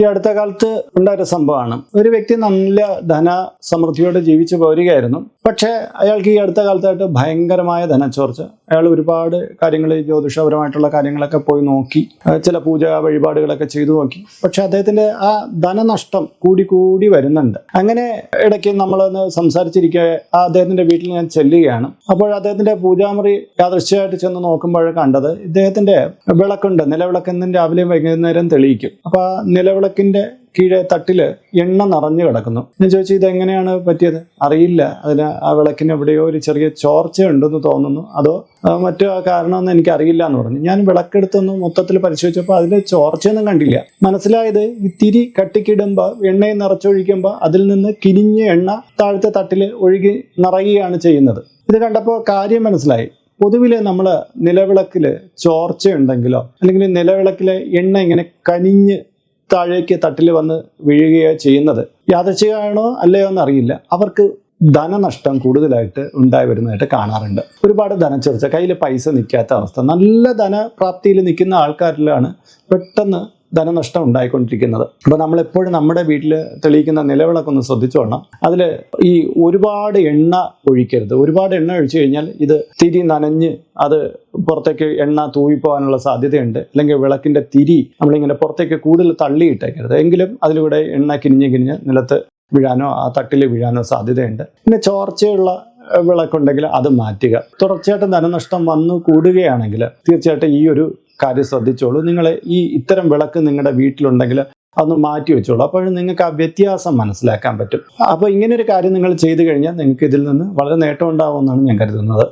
ഈ അടുത്ത കാലത്ത് ഉണ്ടായ ഒരു സംഭവമാണ്. ഒരു വ്യക്തി നല്ല ധന സമൃദ്ധിയോടെ ജീവിച്ചു പോരുകയായിരുന്നു. പക്ഷേ അയാൾക്ക് ഈ അടുത്ത കാലത്തായിട്ട് ഭയങ്കരമായ ധനച്ചോർച്ച. അയാൾ ഒരുപാട് കാര്യങ്ങൾ ജ്യോതിഷപരമായിട്ടുള്ള കാര്യങ്ങളൊക്കെ പോയി നോക്കി. ചില പൂജ വഴിപാടുകളൊക്കെ ചെയ്തു നോക്കി. പക്ഷെ അദ്ദേഹത്തിന്റെ ആ ധനനഷ്ടം കൂടി കൂടി വരുന്നുണ്ട്. അങ്ങനെ ഇടയ്ക്ക് നമ്മളൊന്ന് സംസാരിച്ചിരിക്കെ ആ അദ്ദേഹത്തിന്റെ വീട്ടിൽ ഞാൻ ചെല്ലുകയാണ്. അപ്പോൾ അദ്ദേഹത്തിന്റെ പൂജാമുറി യാദൃശ്യമായിട്ട് ചെന്ന് നോക്കുമ്പോൾ കണ്ടത്. ഇദ്ദേഹത്തിന്റെ വിളക്കുണ്ട്. നിലവിളക്കെന്നും രാവിലെയും വൈകുന്നേരം തെളിയിക്കും. അപ്പൊ ആ നിലവിളക്കിന്റെ കീഴെ തട്ടിൽ എണ്ണ നിറഞ്ഞു കിടക്കുന്നു. ഞാൻ ചോദിച്ചു ഇതെങ്ങനെയാണ് പറ്റിയത്? അറിയില്ല. അതിന് ആ വിളക്കിന് എവിടെയോ ഒരു ചെറിയ ചോർച്ച ഉണ്ടെന്ന് തോന്നുന്നു. അതോ മറ്റു കാരണമെന്ന് എനിക്ക് അറിയില്ല എന്ന് പറഞ്ഞു. ഞാൻ വിളക്കെടുത്തൊന്ന് മൊത്തത്തിൽ പരിശോധിച്ചപ്പോൾ അതിൽ ചോർച്ചയൊന്നും കണ്ടില്ല. മനസ്സിലായത് ഈ തിരി കട്ടിക്കിടുമ്പോൾ എണ്ണയെ നിറച്ചൊഴിക്കുമ്പോൾ അതിൽ നിന്ന് കിനിഞ്ഞ എണ്ണ താഴത്തെ തട്ടിൽ ഒഴുകി നിറയുകയാണ് ചെയ്യുന്നത്. ഇത് കണ്ടപ്പോൾ കാര്യം മനസ്സിലായി. പൊതുവിൽ നമ്മൾ നിലവിളക്കിൽ ചോർച്ചയുണ്ടെങ്കിലോ അല്ലെങ്കിൽ നിലവിളക്കിലെ എണ്ണ ഇങ്ങനെ കനിഞ്ഞ് താഴേക്ക് തട്ടിൽ വന്ന് വീഴുകയോ ചെയ്യുന്നത് യാദൃച്ഛികമാണോ അല്ലയോ എന്നറിയില്ല. അവർക്ക് ധനനഷ്ടം കൂടുതലായിട്ട് ഉണ്ടായി വരുന്നതായിട്ട് കാണാറുണ്ട്. ഒരുപാട് ധനച്ചൊറിച്ച കയ്യിൽ പൈസ നിൽക്കാത്ത അവസ്ഥ. നല്ല ധനപ്രാപ്തിയിൽ നിൽക്കുന്ന ആൾക്കാരിലാണ് പെട്ടെന്ന് ധനനഷ്ടം ഉണ്ടായിക്കൊണ്ടിരിക്കുന്നത്. അപ്പോൾ നമ്മളെപ്പോഴും നമ്മുടെ വീട്ടിൽ തെളിയിക്കുന്ന നിലവിളക്കൊന്ന് ശ്രദ്ധിച്ചോണം അതിൽ ഈ ഒരുപാട് എണ്ണ ഒഴിക്കരുത്. ഒരുപാട് എണ്ണ ഒഴിച്ചു കഴിഞ്ഞാൽ ഇത് തിരി നനഞ്ഞ് അത് പുറത്തേക്ക് എണ്ണ തൂവിപ്പോകാനുള്ള സാധ്യതയുണ്ട്. അല്ലെങ്കിൽ വിളക്കിന്റെ തിരി നമ്മളിങ്ങനെ പുറത്തേക്ക് കൂടുതൽ തള്ളിയിട്ടേക്കരുത്. എങ്കിലും അതിലൂടെ എണ്ണ കിനിഞ്ഞ് കിനിഞ്ഞ് നിലത്ത് വീഴാനോ ആ തട്ടിൽ വീഴാനോ സാധ്യതയുണ്ട്. പിന്നെ ചോർച്ചയുള്ള വിളക്കുണ്ടെങ്കിൽ അത് മാറ്റുക. തുടർച്ചയായിട്ടും ധനനഷ്ടം വന്നു കൂടുകയാണെങ്കിൽ തീർച്ചയായിട്ടും ഈ ഒരു കാര്യം ശ്രദ്ധിച്ചോളൂ. നിങ്ങൾ ഈ ഇത്തരം വിളക്ക് നിങ്ങളുടെ വീട്ടിലുണ്ടെങ്കിൽ അതൊന്ന് മാറ്റി വെച്ചോളൂ. അപ്പോഴും നിങ്ങൾക്ക് ആ വ്യത്യാസം മനസ്സിലാക്കാൻ പറ്റും. അപ്പോൾ ഇങ്ങനെ ഒരു കാര്യം നിങ്ങൾ ചെയ്തു കഴിഞ്ഞാൽ നിങ്ങൾക്ക് ഇതിൽ നിന്ന് വളരെ നേട്ടം ഉണ്ടാവുമെന്നാണ് ഞാൻ കരുതുന്നത്.